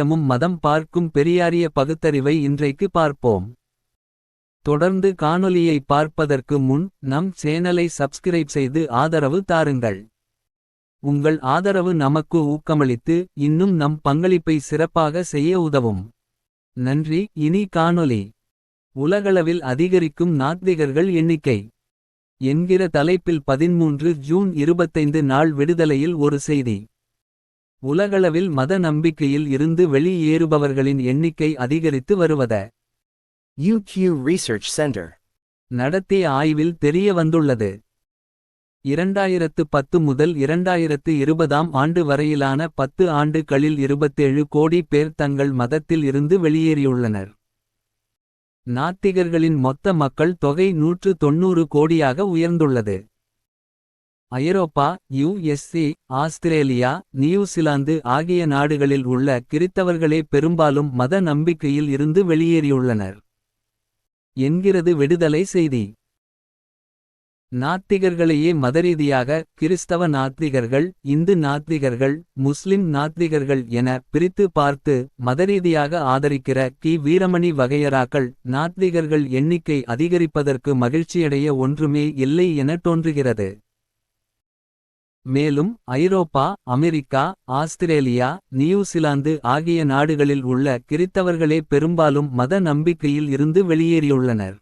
இடமும் மதம் பார்க்கும் பெரியாரிய பகுத்தறிவை இன்றைக்கு பார்ப்போம். தொடர்ந்து காணொலியை பார்ப்பதற்கு முன் நம் சேனலை சப்ஸ்கிரைப் செய்து ஆதரவு தாருங்கள். உங்கள் ஆதரவு நமக்கு ஊக்கமளித்து இன்னும் நம் பங்களிப்பை சிறப்பாக செய்ய உதவும். நன்றி இனி காணொலி உலகளவில் அதிகரிக்கும் நாத்திகர்கள் எண்ணிக்கை. என்கிற தலைப்பில் பதிமூன்று ஜூன் இருபத்தைந்து நாள் விடுதலையில் ஒரு செய்தி. உலகளவில் மத நம்பிக்கையில் இருந்து வெளியேறுபவர்களின் எண்ணிக்கை அதிகரித்து வருவத. UQ Research Center. நடத்திய ஆய்வில் தெரிய வந்துள்ளது இரண்டாயிரத்து பத்து முதல் இரண்டாயிரத்து இருபதாம் ஆண்டு வரையிலான பத்து ஆண்டுகளில் இருபத்தேழு கோடி பேர் தங்கள் மதத்தில் இருந்து வெளியேறியுள்ளனர். நாத்திகர்களின் மொத்த மக்கள் தொகை நூற்று தொன்னூறு கோடியாக உயர்ந்துள்ளது. ஐரோப்பா யுஎஸ்ஏ ஆஸ்திரேலியா நியூசிலாந்து ஆகிய நாடுகளில் உள்ள கிறித்தவர்களே பெரும்பாலும் மத நம்பிக்கையில் இருந்து வெளியேறியுள்ளனர். என்கிறது விடுதலை செய்தி. நாத்திகர்களையே மதரீதியாக கிறிஸ்தவ நாத்திகர்கள் இந்து நாத்திகர்கள் முஸ்லிம் நாத்திகர்கள் என பிரித்து பார்த்து மதரீதியாக ஆதரிக்கிற கி. வீரமணி வகையராக்கள் நாத்திகர்கள் எண்ணிக்கை அதிகரிப்பதற்கு மகிழ்ச்சியடைய ஒன்றுமே இல்லை என தோன்றுகிறது. மேலும் ஐரோப்பா அமெரிக்கா ஆஸ்திரேலியா நியூசிலாந்து ஆகிய நாடுகளில் உள்ள கிறித்தவர்களே பெரும்பாலும் மத நம்பிக்கையில் இருந்து வெளியேறியுள்ளனர்.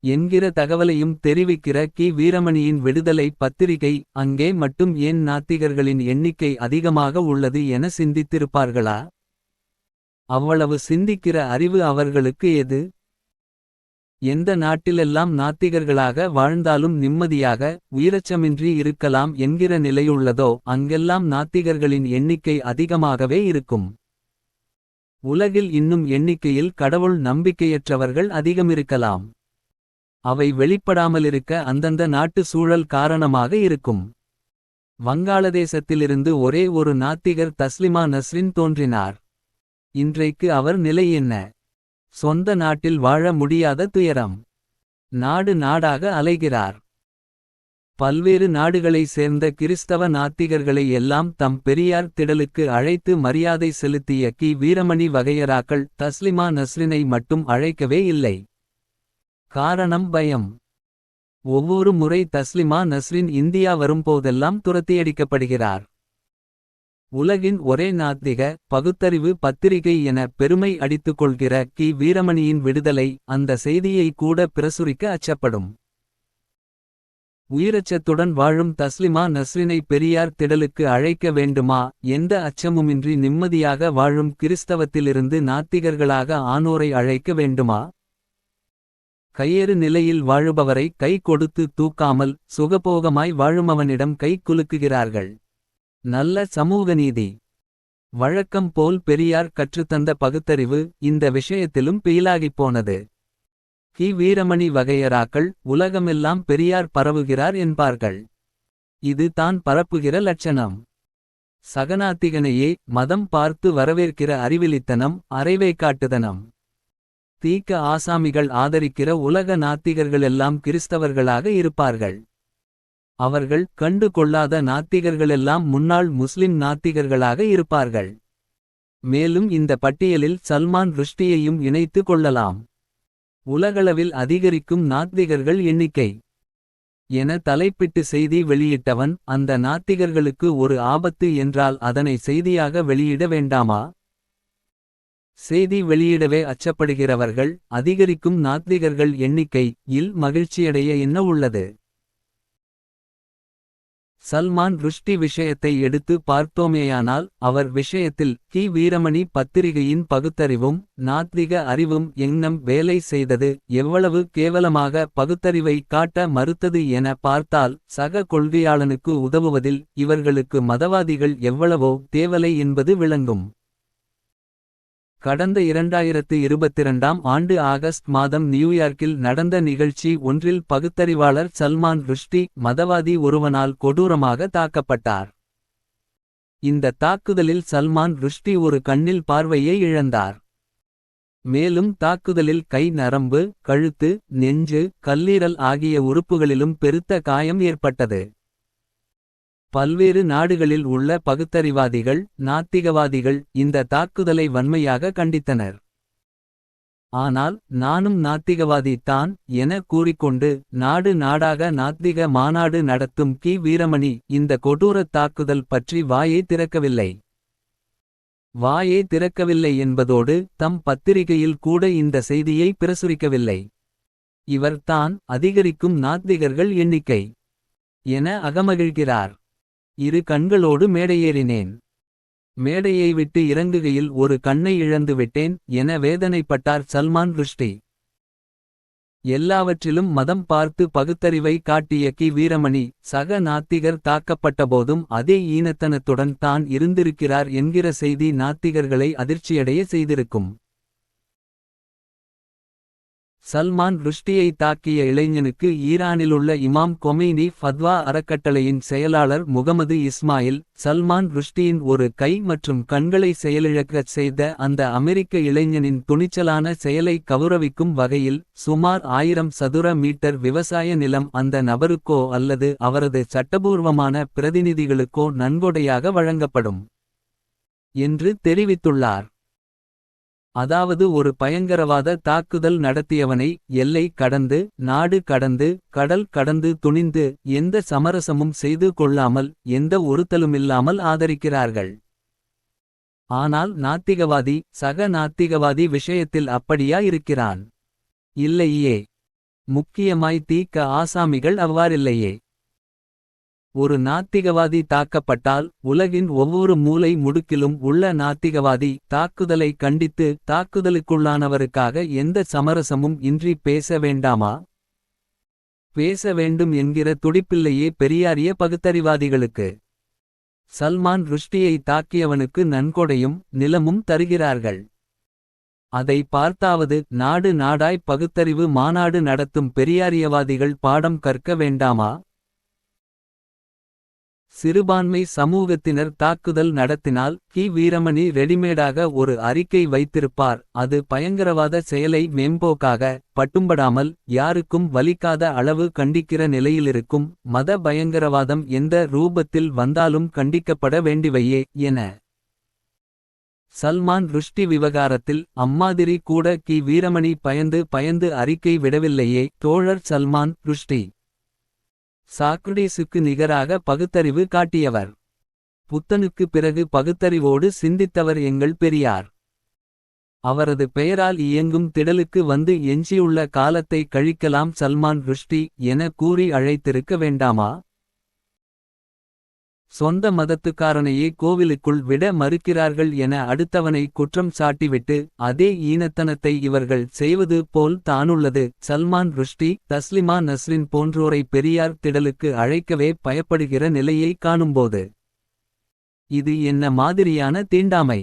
என்கிற தகவலையும் தெரிவிக்கிற கி. வீரமணியின் விடுதலை பத்திரிகை அங்கே மட்டும் ஏன் நாத்திகர்களின் எண்ணிக்கை அதிகமாக உள்ளது என சிந்தித்திருப்பார்களா? அவ்வளவு சிந்திக்கிற அறிவு அவர்களுக்கு எது? எந்த நாட்டிலெல்லாம் நாத்திகர்களாக வாழ்ந்தாலும் நிம்மதியாக உயிரச்சமின்றி இருக்கலாம் என்கிற நிலையுள்ளதோ அங்கெல்லாம் நாத்திகர்களின் எண்ணிக்கை அதிகமாகவே இருக்கும். உலகில் இன்னும் எண்ணிக்கையில் கடவுள் நம்பிக்கையற்றவர்கள் அதிகமிருக்கலாம். அவை வெளிப்படாமலிருக்க அந்தந்த நாட்டு சூழல் காரணமாக இருக்கும். வங்காளதேசத்திலிருந்து ஒரே ஒரு நாத்திகர் தஸ்லிமா நஸ்ரின் தோன்றினார். இன்றைக்கு அவர் நிலை என்ன? சொந்த நாட்டில் வாழ முடியாத துயரம். நாடு நாடாக அலைகிறார். பல்வேறு நாடுகளைச் சேர்ந்த கிறிஸ்தவ நாத்திகர்களை எல்லாம் தம் பெரியார் திடலுக்கு அழைத்து மரியாதை செலுத்திய கி. வீரமணி வகையராக்கள் தஸ்லிமா நஸ்ரினை மட்டும் அழைக்கவே இல்லை. காரணம் பயம். ஒவ்வொரு முறை தஸ்லிமா நஸ்ரின் இந்தியா வரும்போதெல்லாம் துரத்தியடிக்கப்படுகிறார். உலகின் ஒரே நாத்திக பகுத்தறிவு பத்திரிகை என பெருமை அடித்துக் கொள்கிற கி. வீரமணியின் விடுதலை அந்த செய்தியை கூட பிரசுரிக்க அச்சப்படும். உயிரச்சத்துடன் வாழும் தஸ்லிமா நஸ்ரினை பெரியார் திடலுக்கு அழைக்க வேண்டுமா? எந்த அச்சமுமின்றி நிம்மதியாக வாழும் கிறிஸ்தவத்திலிருந்து நாத்திகர்களாக ஆனோரை அழைக்க வேண்டுமா? கையேறு நிலையில் வாழுபவரை கை கொடுத்து தூக்காமல் சுகபோகமாய் வாழுமவனிடம் கை குலுக்குகிறார்கள். நல்ல சமூக நீதி. வழக்கம் போல் பெரியார் கற்றுத்தந்த பகுத்தறிவு இந்த விஷயத்திலும் பெயிலாகிப் போனது. கி. வீரமணி வகையராக்கள் உலகமெல்லாம் பெரியார் பரவுகிறார் என்பார்கள். இது தான் பரப்புகிற லட்சணம். சகநாத்திகனையே மதம் பார்த்து வரவேற்கிற அறிவிலித்தனம் அரைவை காட்டுதனம். தீக்க ஆசாமிகள் ஆதரிக்கிற உலக நாத்திகர்களெல்லாம் கிறிஸ்தவர்களாக இருப்பார்கள். அவர்கள் கண்டு கொள்ளாத நாத்திகர்களெல்லாம் முன்னாள் முஸ்லிம் நாத்திகர்களாக இருப்பார்கள். மேலும் இந்த பட்டியலில் சல்மான் ருஷ்டியையும் இணைத்து கொள்ளலாம். உலகளவில் அதிகரிக்கும் நாத்திகர்கள் எண்ணிக்கை. என தலைப்பிட்டு செய்தி வெளியிட்டவன் அந்த நாத்திகர்களுக்கு ஒரு ஆபத்து என்றால் அதனை செய்தியாக வெளியிட வேண்டாமா? செய்தி வெளியிடவே அச்சப்படுகிறவர்கள் அதிகரிக்கும் நாத்திகர்கள் எண்ணிக்கை இல் மகிழ்ச்சியடைய என்ன உள்ளது? சல்மான் ருஷ்டி விஷயத்தை எடுத்து பார்த்தோமேயானால் அவர் விஷயத்தில் கி. வீரமணி பத்திரிகையின் பகுத்தறிவும் நாத்திக அறிவும் எண்ணம் வேலை செய்தது எவ்வளவு கேவலமாக பகுத்தறிவை காட்ட மறுத்தது என பார்த்தால் சக கொள்கையாளனுக்கு உதவுவதில் இவர்களுக்கு மதவாதிகள் எவ்வளவோ தேவலை என்பது விளங்கும். கடந்த இரண்டாயிரத்து இருபத்திரண்டாம் ஆண்டு ஆகஸ்ட் மாதம் நியூயார்க்கில் நடந்த நிகழ்ச்சி ஒன்றில் பகுத்தறிவாளர் சல்மான் ருஷ்டி மதவாதி ஒருவனால் கொடூரமாக தாக்கப்பட்டார். இந்த தாக்குதலில் சல்மான் ருஷ்டி ஒரு கண்ணில் பார்வையை இழந்தார். மேலும் தாக்குதலில் கை நரம்பு கழுத்து நெஞ்சு கல்லீரல் ஆகிய உறுப்புகளிலும் பெருத்த காயம் ஏற்பட்டது. பல்வேறு நாடுகளில் உள்ள பகுத்தறிவாதிகள் நாத்திகவாதிகள் இந்த தாக்குதலை வன்மையாக கண்டித்தனர். ஆனால் நானும் நாத்திகவாதி தான் என கூறிக்கொண்டு நாடு நாடாக நாத்திக மாநாடு நடத்தும் கி. வீரமணி இந்த கொடூரத் தாக்குதல் பற்றி வாயை திறக்கவில்லை. வாயே திறக்கவில்லை என்பதோடு தம் பத்திரிகையில் கூட இந்த செய்தியை பிரசுரிக்கவில்லை. இவர் தான் அதிகரிக்கும் நாத்திகர்கள் எண்ணிக்கை என அகமகிழ்கிறார். இரு கண்களோடு மேடையேறினேன். மேடையை விட்டு இறங்குகையில் ஒரு கண்ணை இழந்து விட்டேன் என வேதனைப்பட்டார் சல்மான் ருஷ்டி. எல்லாவற்றிலும் மதம் பார்த்து பகுத்தறிவை காட்டிய கி வீரமணி சக நாத்திகர் தாக்கப்பட்டபோதும் அதே ஈனத்தனத்துடன் தான் இருந்திருக்கிறார் என்கிற செய்தி நாத்திகர்களை அதிர்ச்சியடைய செய்திருக்கும். சல்மான் ருஷ்டியை தாக்கிய இளைஞனுக்கு ஈரானிலுள்ள இமாம் கொமெய்னி ஃபத்வா அறக்கட்டளையின் செயலாளர் முகமது இஸ்மாயில் சல்மான் ருஷ்டியின் ஒரு கை மற்றும் கண்களை செயலிழக்கச் செய்த அந்த அமெரிக்க இளைஞனின் துணிச்சலான செயலை கௌரவிக்கும் வகையில் சுமார் ஆயிரம் சதுர மீட்டர் விவசாய நிலம் அந்த நபருக்கோ அல்லது அவரது சட்டபூர்வமான பிரதிநிதிகளுக்கோ நன்கொடையாக வழங்கப்படும் என்று தெரிவித்துள்ளார். அதாவது ஒரு பயங்கரவாத தாக்குதல் நடத்தியவனை எல்லை கடந்து நாடு கடந்து கடல் கடந்து துணிந்து எந்த சமரசமும் செய்து கொள்ளாமல் எந்த ஒருத்தலுமில்லாமல் ஆதரிக்கிறார்கள். ஆனால் நாத்திகவாதி சக நாத்திகவாதி விஷயத்தில் அப்படியா இருக்கிறான் இல்லையே. முக்கியமாய் தீக்க ஆசாமிகள் அவ்வாறில்லையே. ஒரு நாத்திகவாதி தாக்கப்பட்டால் உலகின் ஒவ்வொரு மூலை முடுக்கிலும் உள்ள நாத்திகவாதி தாக்குதலை கண்டித்து தாக்குதலுக்குள்ளானவருக்காக எந்த சமரசமும் இன்றி பேச வேண்டாமா? பேச வேண்டும் என்கிற துடிப்பில்லையே பெரியாரிய பகுத்தறிவாதிகளுக்கு. சல்மான் ருஷ்டியை தாக்கியவனுக்கு நன்கொடையும் நிலமும் தருகிறார்கள். அதை பார்த்தாவது நாடு நாடாய் பகுத்தறிவு மாநாடு நடத்தும் பெரியாரியவாதிகள் பாடம் கற்க வேண்டாமா? சிறுபான்மை சமூகத்தினர் தாக்குதல் நடத்தினால் கி. வீரமணி ரெடிமேடாக ஒரு அறிக்கை வைத்திருப்பார். அது பயங்கரவாத செயலை மேம்போக்காக பட்டும்படாமல் யாருக்கும் வலிக்காத அளவு கண்டிக்கிற நிலையிலிருக்கும் மத பயங்கரவாதம் எந்த ரூபத்தில் வந்தாலும் கண்டிக்கப்பட வேண்டிவையே என. சல்மான் ருஷ்டி விவகாரத்தில் அம்மாதிரி கூட கி. வீரமணி பயந்து பயந்து அறிக்கை விடவில்லையே தோழர் சல்மான் ருஷ்டி. சாக்ரடீஸுக்கு நிகராக பகுத்தறிவு காட்டியவர். புத்தனுக்கு பிறகு பகுத்தறிவோடு சிந்தித்தவர் எங்கள் பெரியார். அவரது பெயரால் இயங்கும் திடலுக்கு வந்து எஞ்சியுள்ள காலத்தை கழிக்கலாம் சல்மான் ருஷ்டி என கூறி அழைத்திருக்க வேண்டாமா? சொந்த மதத்துக்காரனையே கோவிலுக்குள் விட மறுக்கிறார்கள் என அடுத்தவனை குற்றம் சாட்டிவிட்டு அதே ஈனத்தனத்தை இவர்கள் செய்வது போல் தானுள்ளது. சல்மான் ருஷ்டி தஸ்லிமா நஸ்ரின் போன்றோரை பெரியார் திடலுக்கு அழைக்கவே பயப்படுகிற நிலையை காணும்போது இது என்ன மாதிரியான தீண்டாமை?